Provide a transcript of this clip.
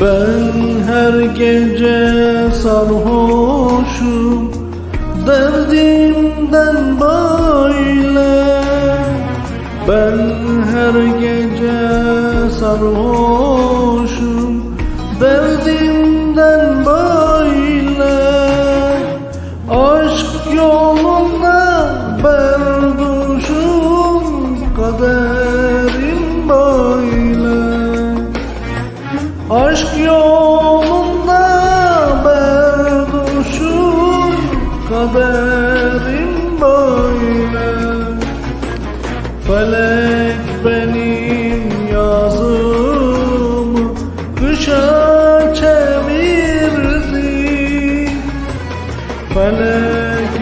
Ben her gece sarhoşum Derdimden böyle. Ben her gece sarhoşum Derdimden böyle Aşk yolunda berduşum Kaderim böyle. Felek benim yazımı Kışa çevirdi. Felek